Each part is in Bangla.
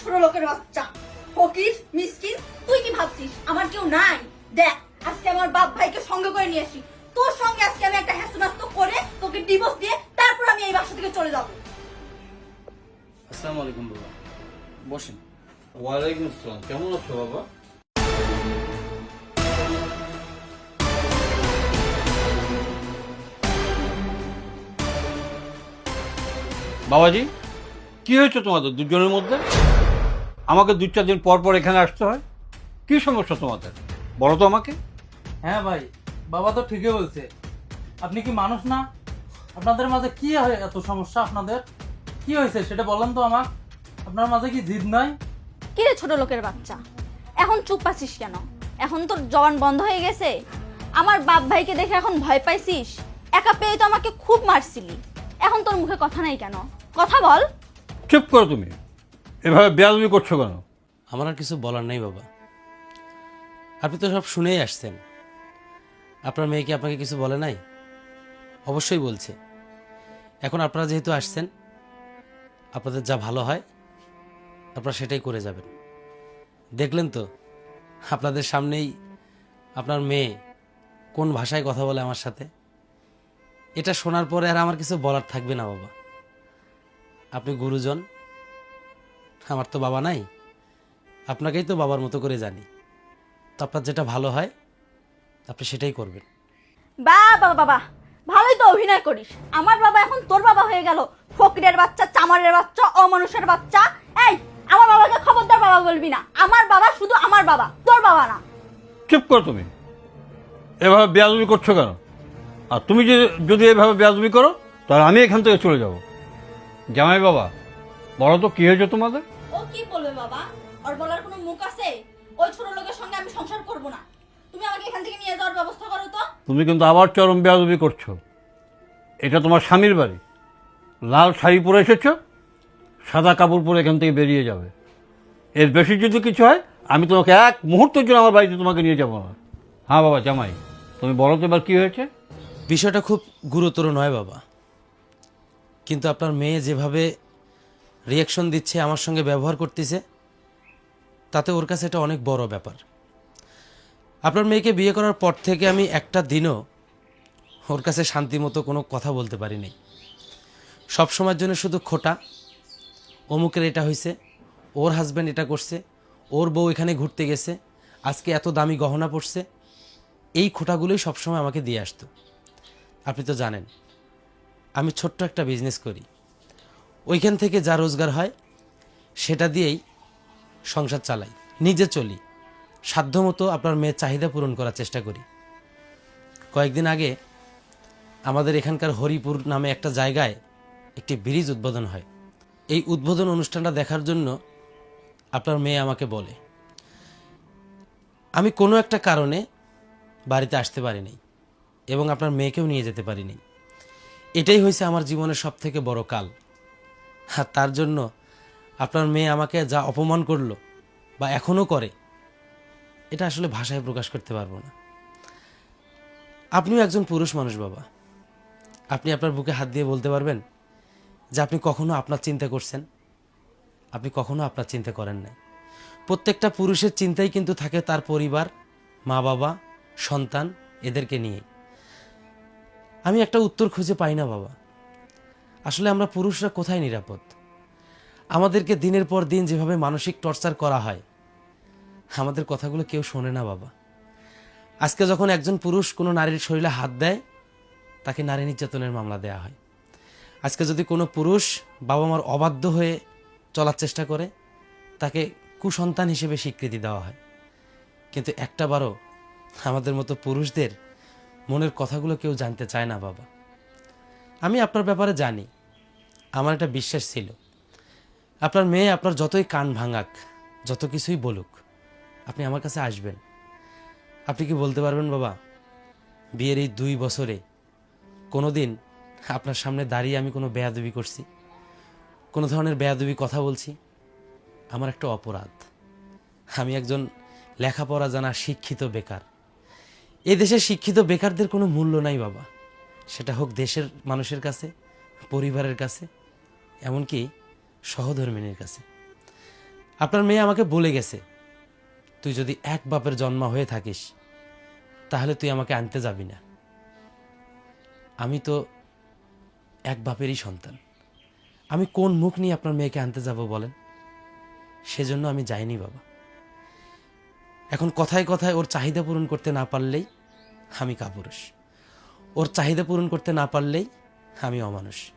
ছোট লোকের বাচ্চা। ফকির, মিসকিন, তুই কি ভাবছিস? আমার কেউ নাই। দেখ, আজকে আমার বাপ ভাইকে সঙ্গে করে নিয়ে আসি। তোর সঙ্গে আজকে আমি একটা হ্যাসনাস্ত করে তোকে ডিভোর্স দিয়ে তারপর আমি এই বাসা থেকে চলে যাব। আসসালামু আলাইকুম, বাবা। বসেন। ওয়ালাইকুম আসসালাম। কেমন আছো, বাবা? বাবাজি, কি হয়েছে তোমাদের দুজনের মধ্যে? আমাকে দু চার দিন পর পর এখানে আসতে হয়। কি সমস্যা তোমাদের? বলো তো আমাকে। হ্যাঁ ভাই বাবা তো ঠিকই বলছে। আপনি কি মানুষ না? আপনাদের মাঝে কি হয় এত সমস্যা আপনাদের? কি হয়েছে সেটা বলেন তো আমার আপনার মাঝে কি জিদ নাই? কি রে ছোট লোকের বাচ্চা? এখন চুপ আছিস কেন? এখন তোর জবান বন্ধ হয়ে গেছে? আমার বাপ ভাইকে দেখে এখন ভয় পাইছিস? একা পেয়ে তো আমাকে খুব মারছিলি। এখন তোর মুখে কথা নাই কেন? কথা বল। চুপ করো তুমি। এভাবে বেয়াদবি করছ কেন? আমার আর কিছু বলার নাই বাবা। আপনি তো সব শুনেই আসছেন। আপনার মেয়ে কি আপনাকে কিছু বলে নাই? অবশ্যই বলছে। এখন আপনারা যেহেতু আসছেন, আপনাদের যা ভালো হয়, আপনারা সেটাই করে যাবেন। দেখলেন তো, আপনাদের সামনেই আপনার মেয়ে কোন ভাষায় কথা বলে আমার সাথে? এটা শোনার পরে আর আমার কিছু বলার থাকবে না বাবা। আপনি গুরুজন আমার তো বাবা নাই। আপনাকেই তো বাবার মতো করে জানি। তো আপনার যেটা ভালো হয় আপনি সেটাই করবেন। বাবা বাবা ভালোই তো অভিনয় করিস। আমার বাবা এখন তোর বাবা হয়ে গেল। ফকিরের বাচ্চা চামারের বাচ্চা অমানুষের বাচ্চা। এই আমার বাবাকে খবরদার বাবা বলবি না। আমার বাবা শুধু আমার বাবা তোর বাবা না। চুপ করো তুমি। এভাবে বেয়াদবি করছ কেন? আর তুমি যে যদি এভাবে বেয়াদবি করো তাহলে আমি এখান থেকে চলে যাব। জামাই বাবা বলো তো কি হয়েছে তোমাদের? কি বলবে বাবা? ওর বলার কোনো মুখ আছে? ওই ছোট লোকের সঙ্গে আমি সংসার করব না। তুমি আমাকে এখান থেকে নিয়ে যাওয়ার ব্যবস্থা করো তো। তুমি কিন্তু আবার চরম বেয়াদবি করছ। এটা তোমার স্বামীর বাড়ি। লাল শাড়ি পরে এসেছ সাদা কাপড় পরে এখান থেকে বেরিয়ে যাবে। এর বেশি যদি কিছু হয় আমি তোমাকে এক মুহূর্তের জন্য আমার বাড়িতে তোমাকে নিয়ে যাব না। হ্যাঁ বাবা জামাই তুমি বলো তো এবার কী হয়েছে? বিষয়টা খুব গুরুতর নয় বাবা। কিন্তু আপনার মেয়ে যেভাবে রিয়াকশন দিচ্ছে, আমার সঙ্গে ব্যবহার করতেছে। তাতে ওর কাছে এটা অনেক বড় ব্যাপার। আপনার মেয়েকে বিয়ে করার পর থেকে আমি একটা দিনও ওর কাছে শান্তি মতো কোনো কথা বলতে পারিনি। সব সময়ের জন্য শুধু খোটা। অমুকের এটা হয়েছে ওর হাজব্যান্ড এটা করছে, ওর বউ এখানে ঘুরতে গেছে, আজকে এত দামি গহনা পড়ছে এই খোটাগুলোই সবসময় আমাকে দিয়ে আসতো। আপনি তো জানেন, আমি ছোট্ট একটা বিজনেস করি। ওইখান থেকে যা রোজগার হয়, সেটা দিয়েই সংসার চালাই। নিজে চলি। সাধ্যমতো আপনার মেয়ের চাহিদা পূরণ করার চেষ্টা করি। কয়েকদিন আগে আমাদের এখানকার হরিপুর নামে একটা জায়গায় একটি ব্রিজ উদ্বোধন হয়। এই উদ্বোধন অনুষ্ঠানটা দেখার জন্য আপনার মেয়ে আমাকে বলে, আমি কোনো একটা কারণে বাড়িতে আসতে পারিনি এবং আপনার মেয়েকেও নিয়ে যেতে পারিনি। এটাই হয়েছে আমার জীবনের সব থেকে বড় কাল। আর তার জন্য আপনার মেয়ে আমাকে যা অপমান করল বা এখনও করে, এটা আসলে ভাষায় প্রকাশ করতে পারব না। আপনিও একজন পুরুষ মানুষ বাবা। আপনি আপনার বুকে হাত দিয়ে বলতে পারবেন যে আপনি কখনো আপনার চিন্তা করছেন, আপনি কখনো আপনার চিন্তা করেন নাই। প্রত্যেকটা পুরুষের চিন্তাই কিন্তু থাকে তার পরিবার, মা বাবা, সন্তান, এদেরকে নিয়ে আমি একটা উত্তর খুঁজে পাই না বাবা। আসলে আমরা পুরুষরা কোথায় নিরাপদ? আমাদেরকে দিনের পর দিন যেভাবে মানসিক টর্চার করা হয়, আমাদের কথাগুলো কেউ শোনে না বাবা। আজকে যখন একজন পুরুষ কোনো নারীর শরীরে হাত দেয়, তাকে নারী নির্যাতনের মামলা দেওয়া হয়। আজকে যদি কোনো পুরুষ বাবা মার অবাধ্য হয়ে চলার চেষ্টা করে, তাকে কুসন্তান হিসেবে স্বীকৃতি দেওয়া হয়। কিন্তু একটা বারও আমাদের মতো পুরুষদের মনের কথাগুলো কেউ জানতে চায় না বাবা। আমি আপনার ব্যাপারে জানি। আমার একটা বিশ্বাস ছিল। আপনার মেয়ে আপনার যতই কান ভাঙাক, যত কিছুই বলুক, আপনি আমার কাছে আসবেন। আপনি কি বলতে পারবেন বাবা? বিয়ের এই দুই বছরে কোনো দিন আপনার সামনে দাঁড়িয়ে আমি কোনো বেয়াদবি করছি? কোনো ধরনের বেয়াদবি কথা বলছি? আমার একটা অপরাধ। আমি একজন লেখাপড়া জানা শিক্ষিত বেকার। এই দেশে শিক্ষিত বেকারদের কোনো মূল্য নাই বাবা। সেটা হোক দেশের মানুষের কাছে, পরিবারের কাছে, এমনকি সহধর্মিনীর কাছে। আপনার মেয়ে আমাকে বলে গেছে, তুই যদি এক বাপের জন্ম হয়ে থাকিস, তাহলে তুই আমাকে আনতে যাবি না। আমি তো এক বাপেরই সন্তান। আমি কোন মুখ নিয়ে আপনার মেয়েকে আনতে যাব বলেন? সেজন্য আমি যাইনি বাবা। এখন কথায় কথায় ওর চাহিদা পূরণ করতে না পারলেই আমি কাপুরুষ। ওর চাহিদা পূরণ করতে না পারলেই আমি অমানুষ।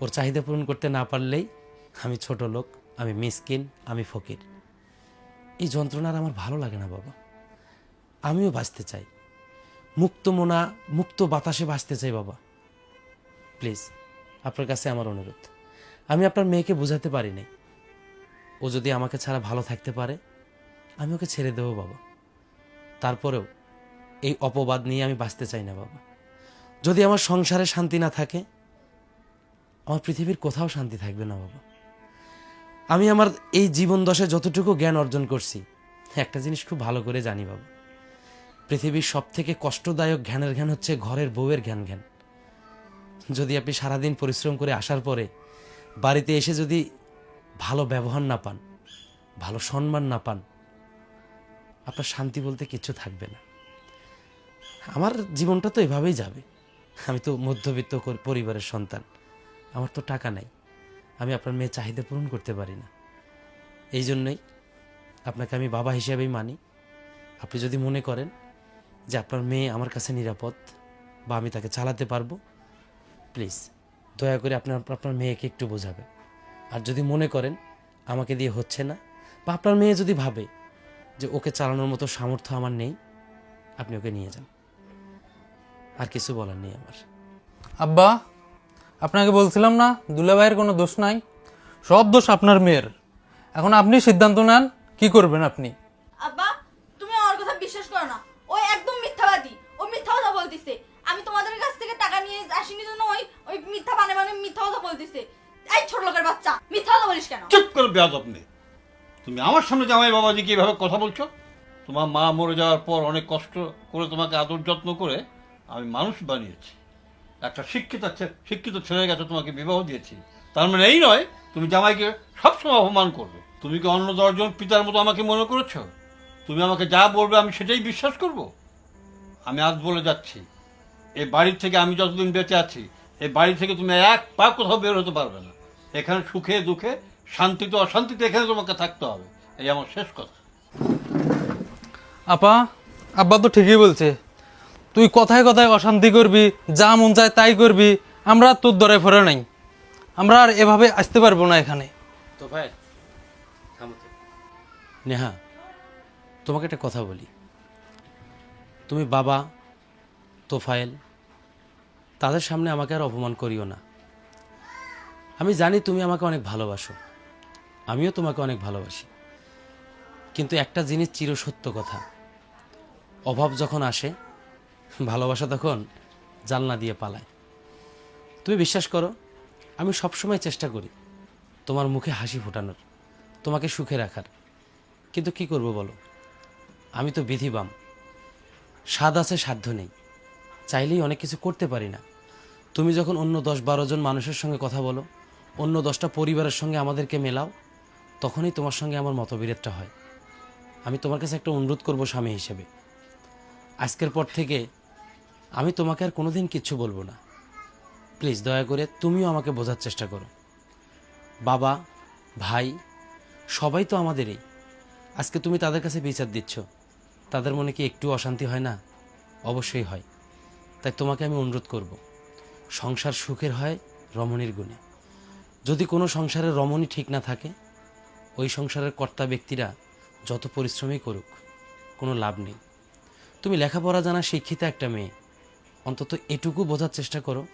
ওর চাহিদা পূরণ করতে না পারলেই আমি ছোট লোক, আমি মিসকিন, আমি ফকির। এই যন্ত্রণার আমার ভালো লাগে না বাবা। আমিও বাঁচতে চাই। মুক্ত মোনা, মুক্ত বাতাসে বাঁচতে চাই বাবা। প্লিজ, আপনার কাছে আমার অনুরোধ। আমি আপনার মেয়েকে বোঝাতে পারি নাই ও যদি আমাকে ছাড়া ভালো থাকতে পারে, আমি ওকে ছেড়ে দেবো বাবা। তারপরেও এই অপবাদ নিয়ে আমি বাঁচতে চাই না বাবা। যদি আমার সংসারে শান্তি না থাকে, আমার পৃথিবীর কোথাও শান্তি থাকবে না, বাবা। আমি আমার এই জীবন দশায় যতটুকু জ্ঞান অর্জন করছি, একটা জিনিস খুব ভালো করে জানি, বাবা। পৃথিবীর সব থেকে কষ্টদায়ক জ্ঞানের জ্ঞান হচ্ছে ঘরের বউয়ের জ্ঞান জ্ঞান। যদি আপনি সারাদিন পরিশ্রম করে আসার পরে বাড়িতে এসে যদি ভালো ব্যবহার না পান, ভালো সম্মান না পান, আপনার শান্তি বলতে কিচ্ছু থাকবে না। আমার জীবনটা তো এভাবেই যাবে। আমি তো মধ্যবিত্ত পরিবারের সন্তান। আমার তো টাকা নাই। আমি আপনার মেয়ে চাহিদা পূরণ করতে পারি না। এই জন্যই আপনাকে আমি বাবা হিসেবেই মানি। আপনি যদি মনে করেন যে আপনার মেয়ে আমার কাছে নিরাপদ বা আমি তাকে চালাতে পারব, প্লিজ দয়া করে আপনার আপনার মেয়েকে একটু বোঝাবেন। আর যদি মনে করেন আমাকে দিয়ে হচ্ছে না, বা আপনার মেয়ে যদি ভাবে যে ওকে চালানোর মতো সামর্থ্য আমার নেই, আপনি ওকে নিয়ে যান। আর কিছু বলার নেই আমার। আব্বা আপনাকে বলছিলাম না দুলাভাইয়ের কোনো দোষ নাই? সব দোষ আপনার মেয়ের। এখন আপনি সিদ্ধান্ত নেন কি করবেন আপনি? আব্বা তুমি আমার কথা বিশ্বাস করো না। ওই একদম মিথ্যাবাদী। ও মিথ্যা কথা বলতিছে। আমি তোমাদের কাছ থেকে টাকা নিয়ে আসিনি জন্য ওই ওই মিথ্যা মানে মানে মিথ্যা কথা বলতিছে। এই ছোট লোকের বাচ্চা মিথ্যা কথা বলিস কেন? চুপ করে বেয়াদ আপনি তুমি আমার সামনে জামাই বাবাজিকে এভাবে কথা বলছো? তোমার মা মরে যাওয়ার পর অনেক কষ্ট করে তোমাকে আদর যত্ন করে আমি মানুষ বানিয়েছি। একটা শিক্ষিত শিক্ষিত ছেলের কাছে তোমাকে বিবাহ দিয়েছি। তার মানে এই নয়, তুমি জামাইকে সবসময় অপমান করবে। তুমি কি অন্য দশজন পিতার মতো আমাকে মনে করেছ? তুমি আমাকে যা বলবে আমি সেটাই বিশ্বাস করব? আমি আজ বলে যাচ্ছি এই বাড়ির থেকে আমি যতদিন বেঁচে আছি এই বাড়ি থেকে তুমি এক পা কোথাও বের হতে পারবে না। এখানে সুখে, দুঃখে, শান্তিতে, অশান্তিতে এখানে তোমাকে থাকতে হবে। এই আমার শেষ কথা। আপা, আব্বা তো ঠিকই বলছে। তুই কথায় কথায় অশান্তি করবি যা মন চায় তাই করবি আমরা আর তোর দরে ফেরে নাই। আমরা আর এভাবে আসতে পারব না এখানে। তো ভাই নেহা তোমাকে একটা কথা বলি। তুমি বাবা তোফায়েল তাদের সামনে আমাকে আর অপমান করিও না। আমি জানি তুমি আমাকে অনেক ভালোবাসো। আমিও তোমাকে অনেক ভালোবাসি। কিন্তু একটা জিনিস চিরসত্য কথা। অভাব যখন আসে ভালোবাসা তখন জালনা দিয়ে পালায়। তুমি বিশ্বাস করো, আমি সবসময় চেষ্টা করি তোমার মুখে হাসি ফোটানোর, তোমাকে সুখে রাখার। কিন্তু কি করব বলো? আমি তো বিধি বিধিবাম। স্বাদ আছে, সাধ্য নেই। চাইলেই অনেক কিছু করতে পারি না। তুমি যখন অন্য দশ বারো জন মানুষের সঙ্গে কথা বলো, অন্য দশটা পরিবারের সঙ্গে আমাদেরকে মেলাও, তখনই তোমার সঙ্গে আমার মতবিরোধটা হয়। আমি তোমার কাছে একটা অনুরোধ করব স্বামী হিসেবে। আজকের পর থেকে আমি তোমাকে আর কোনোদিন কিচ্ছু বলব না। প্লিজ দয়া করে তুমিও আমাকে বোঝার চেষ্টা করো। বাবা, ভাই, সবাই তো আমাদেরই। আজকে তুমি তাদের কাছে বিচার দিচ্ছ। তাদের মনে কি একটু অশান্তি হয় না? অবশ্যই হয়। তাই তোমাকে আমি অনুরোধ করব, সংসার সুখের হয় রমণীর গুণে। যদি কোনো সংসারের রমণী ঠিক না থাকে, ওই সংসারের কর্তা ব্যক্তিরা যত পরিশ্রমই করুক, কোনো লাভ নেই। তুমি লেখাপড়া জানা শিক্ষিত একটা মেয়ে। অন্তত এটুকু বোঝার চেষ্টা করো।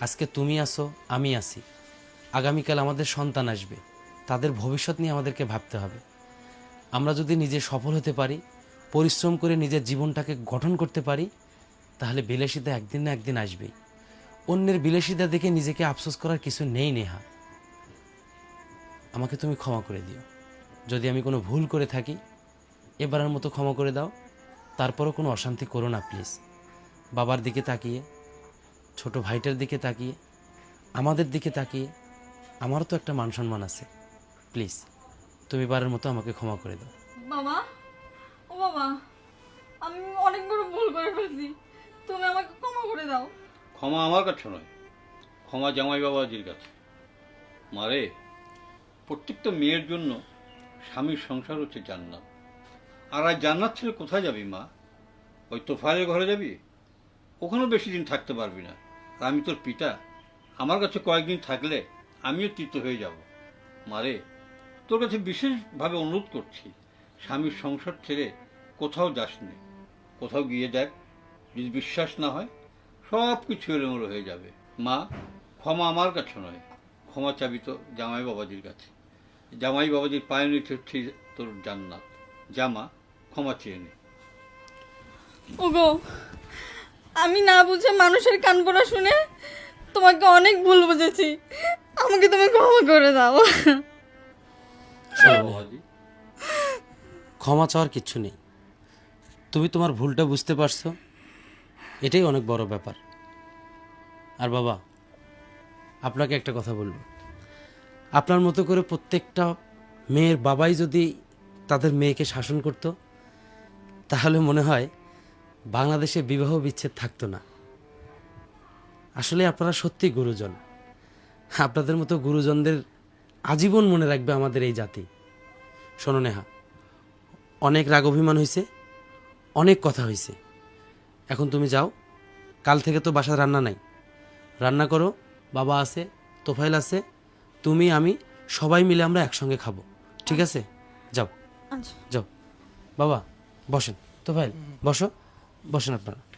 আজকে তুমি আসো আমি আছি। আগামীকাল আমাদের সন্তান আসবে। তাদের ভবিষ্যৎ নিয়ে আমাদেরকে ভাবতে হবে। আমরা যদি নিজে সফল হতে পারি, পরিশ্রম করে নিজের জীবনটাকে গঠন করতে পারি, তাহলে বিলাসিতা একদিন না একদিন আসবেই। অন্যের বিলাসিতা দেখে নিজেকে আফসোস করার কিছু নেই নেহা। আমাকে তুমি ক্ষমা করে দিও। যদি আমি কোনো ভুল করে থাকি, এবারের মতো ক্ষমা করে দাও। তারপরও কোনো অশান্তি করো না, প্লিজ। বাবার দিকে তাকিয়ে ছোট ভাইটার দিকে তাকিয়ে আমাদের দিকে তাকিয়ে আমারও তো একটা মান সম্মান আছে। প্লিজ তুমি বারের মতো আমাকে ক্ষমা করে দাও। বাবা ও বাবা আমি অনেক বড় ভুল করে ফেলছি। তুমি আমাকে ক্ষমা করে দাও। ক্ষমা আমার কাছে নয় ক্ষমা জামাই বাবাজির কাছে। মারে প্রত্যেকটা মেয়ের জন্য স্বামীর সংসার হচ্ছে জান্নাত। আর আজ জান্নাত ছেড়ে কোথায় যাবি মা? ওই তোফায়ের ঘরে যাবি? ওখানেও বেশি দিন থাকতে পারবি না। আর আমি তোর পিতা। আমার কাছে কয়েকদিন থাকলে আমিও তৃপ্ত হয়ে যাব। মারে, তোর কাছে বিশেষভাবে অনুরোধ করছি, স্বামীর সংসার ছেড়ে কোথাও যাস নে কোথাও গিয়ে দেখ, যদি বিশ্বাস না হয় সব কিছু এলোমেলো হয়ে যাবে। মা, ক্ষমা আমার কাছে নয়, ক্ষমা চাবি তো জামাই বাবাজির কাছে। জামাই বাবাজির পায়ে নিতে হচ্ছে তোর জান্নাত। জামা ক্ষমা চেয়ে নে। ওগো আমি না বুঝে মানুষের কান পড়া শুনে তোমাকে অনেক ভুল বুঝেছি। আমাকে তুমি ক্ষমা করে দাও। ক্ষমা চাওয়ার কিচ্ছু নেই। তুমি তোমার ভুলটা বুঝতে পারছ, এটাই অনেক বড় ব্যাপার। আর বাবা, আপনাকে একটা কথা বলব। আপনার মতো করে প্রত্যেকটা মেয়ের বাবাই যদি তাদের মেয়েকে শাসন করত, তাহলে মনে হয় বাংলাদেশে বিবাহ বিচ্ছেদ থাকতো না। আসলে আপনারা সত্যি গুরুজন। আপনাদের মতো গুরুজনদের আজীবন মনে রাখবে আমাদের এই জাতি। শোনো নেহা অনেক রাগ অভিমান হয়েছে অনেক কথা হয়েছে এখন তুমি যাও কাল থেকে তো বাসায় রান্না নাই। রান্না করো বাবা আছে তোফাইল আছে তুমি আমি সবাই মিলে আমরা একসঙ্গে খাব। ঠিক আছে? যাও। আচ্ছা। যাও। বাবা বসেন। তোফাইল বসো। বসেন আপনারা।